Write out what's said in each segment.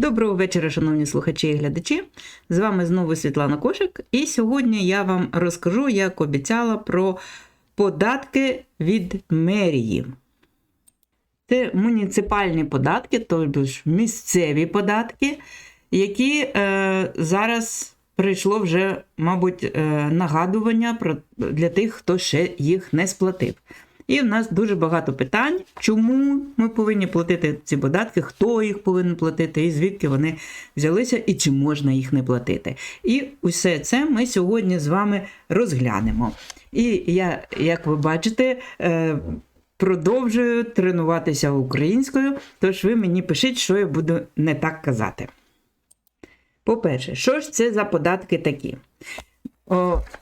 Доброго вечора, шановні слухачі і глядачі. З вами знову Світлана Кошик, і сьогодні я вам розкажу, як обіцяла, про податки від мерії. Це муніципальні податки, тобто місцеві податки, які е, зараз прийшло вже, мабуть, е, нагадування про, для тих, хто ще їх не сплатив. І в нас дуже багато питань, чому ми повинні платити ці податки, хто їх повинен платити, і звідки вони взялися, і чи можна їх не платити. І усе це ми сьогодні з вами розглянемо. І я, як ви бачите, е, продовжую тренуватися українською, тож ви мені пишіть, що я буду не так казати. По-перше, що ж це за податки такі?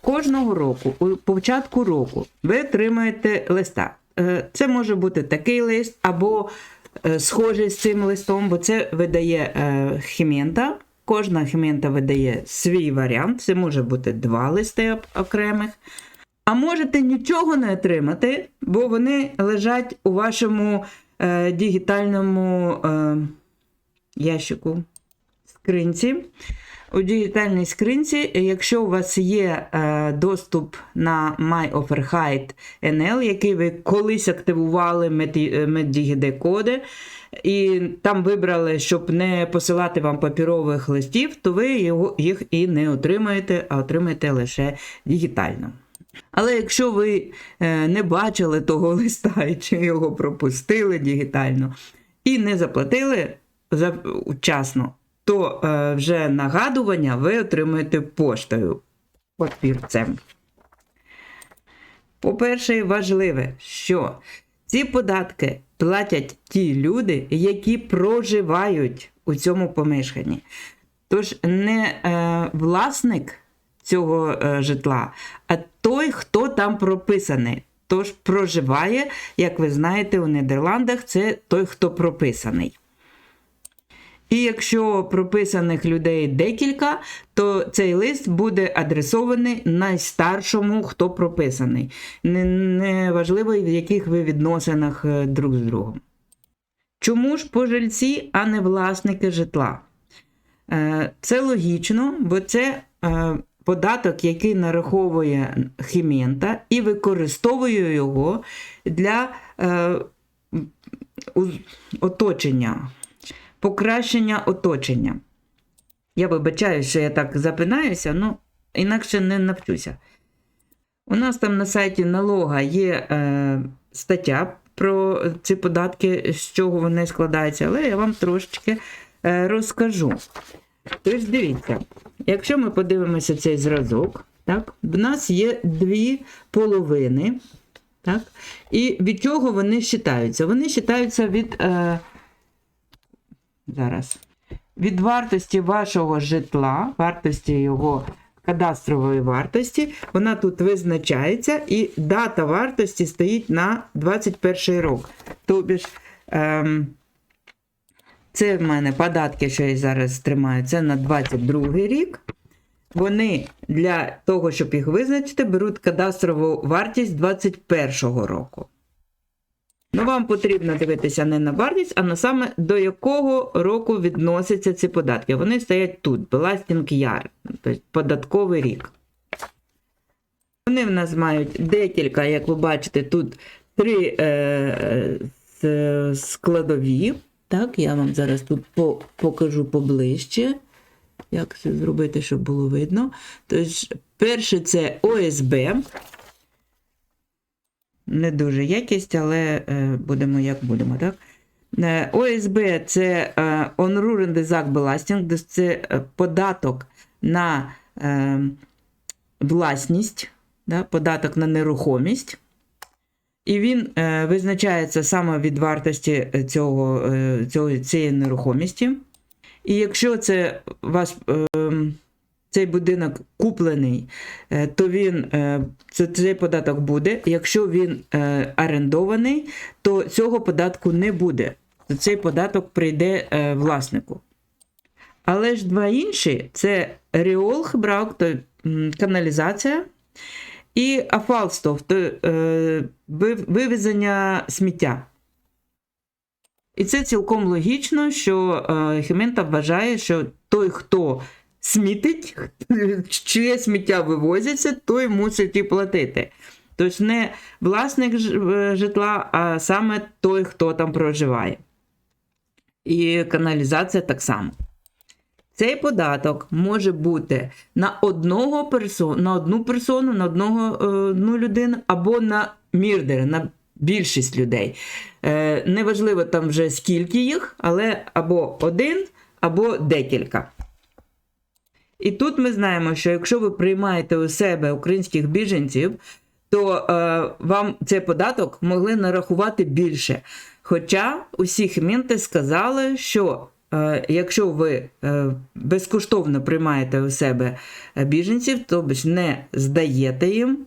Кожного року, у початку року, ви отримаєте листа. Е, Це може бути такий лист, або е, схожий з цим листом, бо це видає е, хімента. Кожна хімента видає свій варіант. Це може бути два листи окремих. А можете нічого не отримати, бо вони лежать у вашому е, дігітальному е, ящику скринці. У дігітальній скринці, якщо у вас є е, доступ на MyOfferHide NL, який ви колись активували MedDigide коди, і там вибрали, щоб не посилати вам папірових листів, то ви їх і не отримаєте, а отримаєте лише дігітально. Але якщо ви е, не бачили того листа чи його пропустили дігітально і не заплатили за, вчасно, то е, вже нагадування ви отримаєте поштою папірцем. По-перше, важливе, що ці податки платять ті люди, які проживають у цьому помешканні. Тож не е, власник цього е, житла, а той, хто там прописаний. Тож проживає, як ви знаєте, у Нідерландах це той, хто прописаний. І якщо прописаних людей декілька, то цей лист буде адресований найстаршому, хто прописаний. Не, не в яких ви відносинах е, друг з другом. Чому ж пожильці, а не власники житла? Е, Це логічно, бо це е, податок, який нараховує хімента і використовує його для оточення покращення оточення. Я вибачаю, що я так запинаюся, ну інакше не навчуся. У нас там на сайті налога є е, стаття про ці податки, з чого вони складаються, але я вам трошечки е, розкажу. Тож дивіться, якщо ми подивимося цей зразок, так, в нас є дві половини. Так, і від чого вони вважаються? Вони вважаються від. Е, зараз. Від вартості вашого житла, вартості його кадастрової вартості, вона тут визначається, і дата вартості стоїть на 21 рік. Тобі ж, ем, це в мене податки, що я зараз тримаю, це на 22 рік. Вони для того, щоб їх визначити, беруть кадастрову вартість 21 року. Ну, вам потрібно дивитися не на вартість, а на саме до якого року відносяться ці податки. Вони стоять тут, Belasting Year, тобто податковий рік. Вони в нас мають декілька, як ви бачите, тут три е, с- складові. Так, я вам зараз тут по, покажу поближче. Як це зробити, щоб було видно? Тож, перше це ОСБ не дуже якість, але е, будемо як будемо, так? Е, ОСБ це е, Zakbelasting, тобто це податок на власність, да, податок на нерухомість. І він визначається саме від вартості цього, цього, цієї нерухомості. І якщо це вас е, цей будинок куплений, е, то він е, цей податок буде. Якщо він е, орендований, то цього податку не буде. То Цей податок прийде власнику. Але ж два інші це ріолхбрак, то м, каналізація, і афалстов, то вивезення сміття. І це цілком логічно, що е, Хімента вважає, що той, хто смітить, чиє сміття вивозиться, той мусить і платити. Тобто не власник е, житла, а саме той, хто там проживає. І каналізація так само. Цей податок може бути на одного персо... на одну персону, на одного, е, одну людину або на мірдери, на більшість людей. Е, неважливо там вже скільки їх, але або один, або декілька. І тут ми знаємо, що якщо ви приймаєте у себе українських біженців, то е, вам цей податок могли нарахувати більше. Хоча усі хмінти сказали, що е, якщо ви е, безкоштовно приймаєте у себе е, біженців, тобто не здаєте їм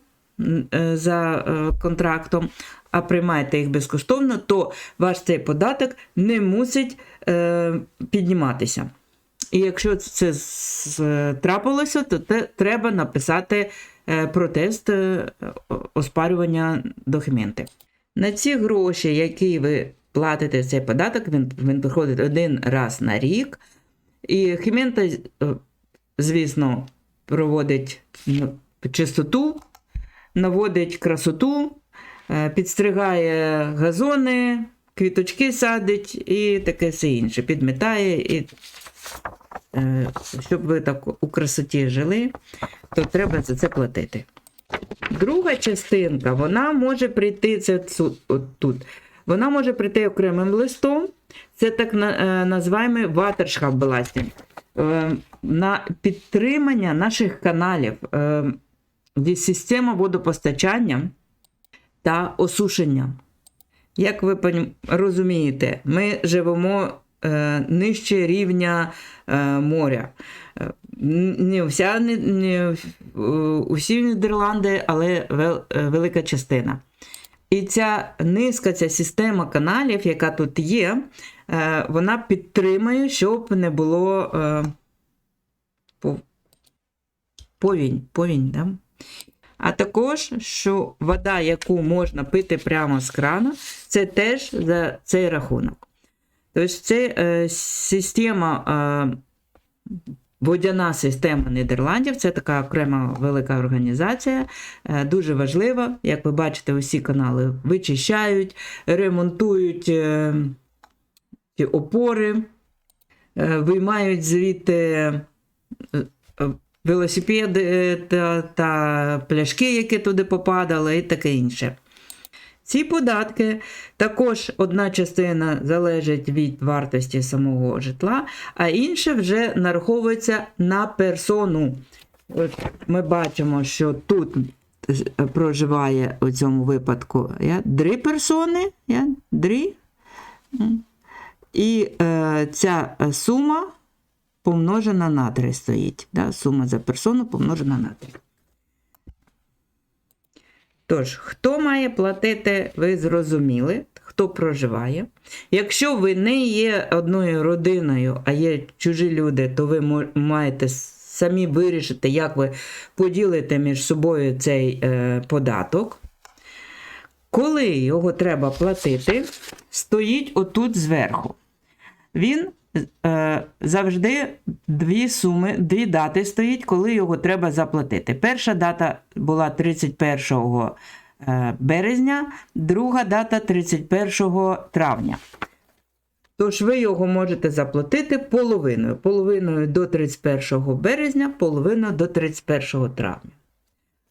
е, за е, контрактом, а приймаєте їх безкоштовно, то ваш цей податок не мусить е, підніматися. І якщо це трапилося, то те, треба написати е, протест е, оспарювання документи. На ці гроші, які ви платите цей податок, він, він приходить один раз на рік. І Хімента, е, звісно, проводить чистоту, наводить красоту, підстригає газони, квіточки садить і таке все інше. Підмітає і щоб ви так у красоті жили, то треба за це платити. Друга частинка, вона може прийти, це тут, вона може прийти окремим листом. Це так е, називаємо ватершхаббеластінг. Е, На підтримання наших каналів, е, зі система водопостачання та осушення. Як ви розумієте, ми живемо е, нижче рівня е, моря. Е, Не вся, не, не е, усі Нідерланди, але вел, е, велика частина. І ця низка, ця система каналів, яка тут є, е, вона підтримує, щоб не було е, повінь. повінь да? А також, що вода, яку можна пити прямо з крана, це теж за цей рахунок. Тобто це е, система, е, водяна система Нідерландів, це така окрема велика організація, е, дуже важлива. Як ви бачите, усі канали вичищають, ремонтують е, опори, е, виймають звідти е, велосипеди е, та, та пляшки, які туди попадали, і таке інше. Ці податки також одна частина залежить від вартості самого житла, а інша вже нараховується на персону. От ми бачимо, що тут е, проживає у цьому випадку я, три персони. Я, три. І е, ця сума помножена на 3 стоїть. Да? Сума за персону помножена на 3. Тож, хто має платити, ви зрозуміли, хто проживає. Якщо ви не є одною родиною, а є чужі люди, то ви маєте самі вирішити, як ви поділите між собою цей е, податок. Коли його треба платити, стоїть отут зверху. Він завжди дві суми, дві дати стоїть, коли його треба заплатити. Перша дата була 31 е, березня, друга дата 31 травня. Тож ви його можете заплатити половиною. Половиною до 31 березня, половиною до 31 травня.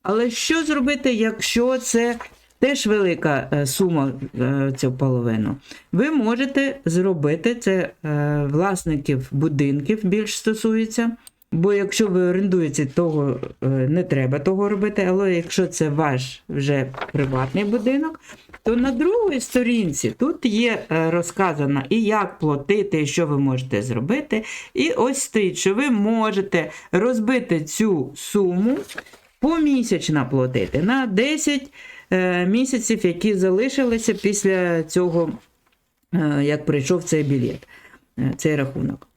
Але що зробити, якщо це теж велика е, сума е, цю половину? Ви можете зробити це е, власників будинків більш стосується. Бо якщо ви орендуєте, того не треба того робити. Але якщо це ваш вже приватний будинок, то на другій сторінці тут є розказано і як платити, і що ви можете зробити. І ось стоїть, що ви можете розбити цю суму помісячно платити на 10 е, місяців, які залишилися після цього, е, як прийшов цей білет, е, цей рахунок.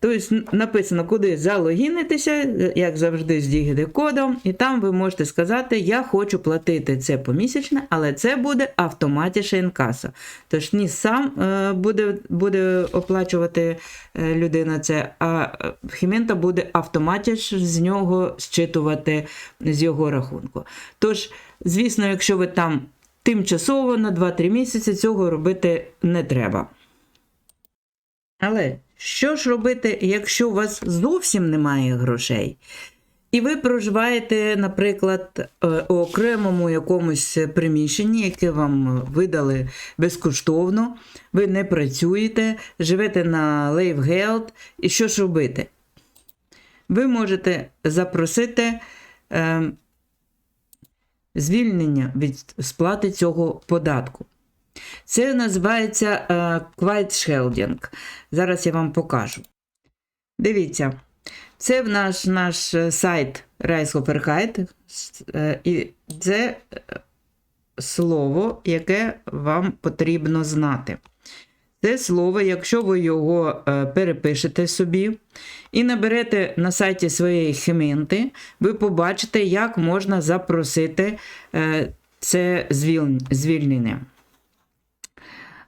Тобто написано, куди залогінитися, як завжди, з DigiD-кодом, і там ви можете сказати, я хочу платити це помісячне, але це буде автоматіше інкаса. Тож ні сам е, буде, буде оплачувати е, людина це, а е, Хімента буде автоматіш з нього зчитувати з його рахунку. Тож, звісно, якщо ви там тимчасово на 2-3 місяці, цього робити не треба. Але що ж робити, якщо у вас зовсім немає грошей? І ви проживаєте, наприклад, е, у окремому якомусь приміщенні, яке вам видали безкоштовно, ви не працюєте, живете на Лейвгелд, і що ж робити? Ви можете запросити е, звільнення від сплати цього податку. Це називається Квайтшелдінг. Зараз я вам покажу. Дивіться, це в наш наш е, сайт Райсхоперхайт, і це е, слово, яке вам потрібно знати. Це слово, якщо ви його е, перепишете собі і наберете на сайті своєї хементи, ви побачите, як можна запросити е, це звільнення.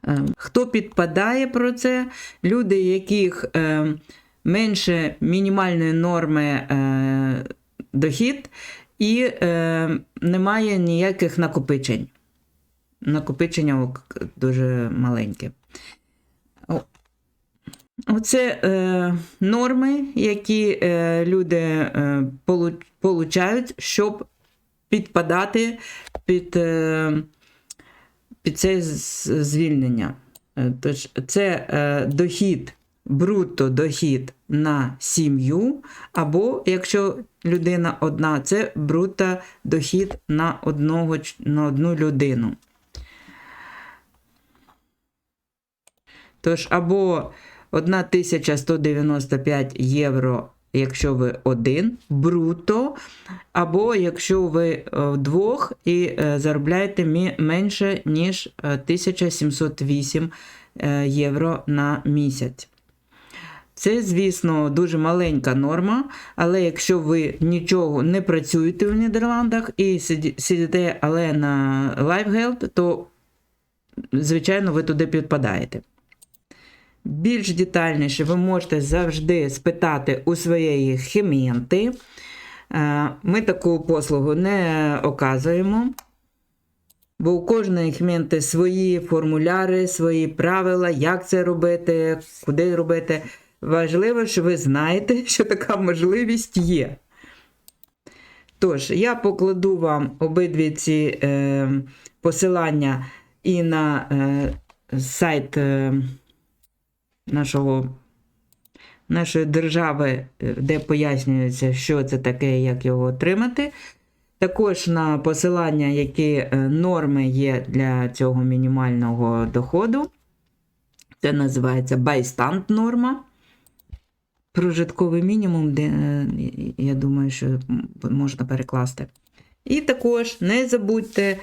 Е, Хто підпадає про це? Люди, яких менше мінімальної норми дохід, і немає ніяких накопичень. Накопичення дуже маленьке. Оце е, норми, які е, люди е, получають, щоб підпадати під. Е, під це звільнення. Е, Тож це е, дохід, брутто дохід на сім'ю, або якщо людина одна, це брутто дохід на, одного, на одну людину. Тож або 1195 євро, якщо ви один, бруто, або якщо ви е, вдвох і е, заробляєте менше, ніж е, 1708 е, євро на місяць. Це, звісно, дуже маленька норма, але якщо ви нічого не працюєте в Нідерландах і сидите але на LifeHealth, то, звичайно, ви туди підпадаєте. Більш детальніше ви можете завжди спитати у своєї хімієнти. Е, Ми таку послугу не оказуємо, бо у кожної хімієнти свої формуляри, свої правила, як це робити, куди робити. Важливо, що ви знаєте, що така можливість є. Тож, я покладу вам обидві ці е, посилання і на е, сайт е, нашого, нашої держави, е, де пояснюється, що це таке і як його отримати. Також на посилання, які е, норми є для цього мінімального доходу. Це називається байстант норма. Прожитковий мінімум, де, е, я думаю, що можна перекласти. І також не забудьте,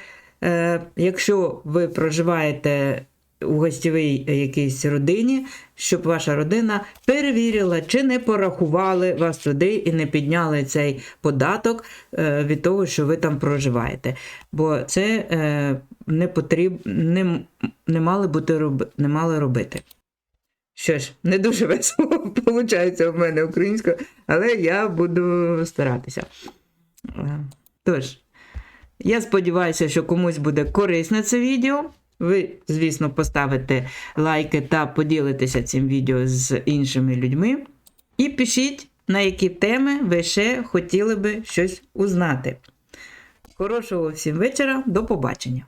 якщо ви проживаєте у гостєвій якійсь родині, щоб ваша родина перевірила, чи не порахували вас туди і не підняли цей податок е, від того, що ви там проживаєте. Бо це е, не потріб, не, не мали бути не мали робити. Що ж, не дуже весело виходить у мене українською, але я буду старатися. Е, Тож, я сподіваюся, що комусь буде корисне це відео. Ви, звісно, поставите лайки та поділитеся цим відео з іншими людьми. І пишіть, на які теми ви ще хотіли би щось узнати. Хорошого всім вечора, до побачення!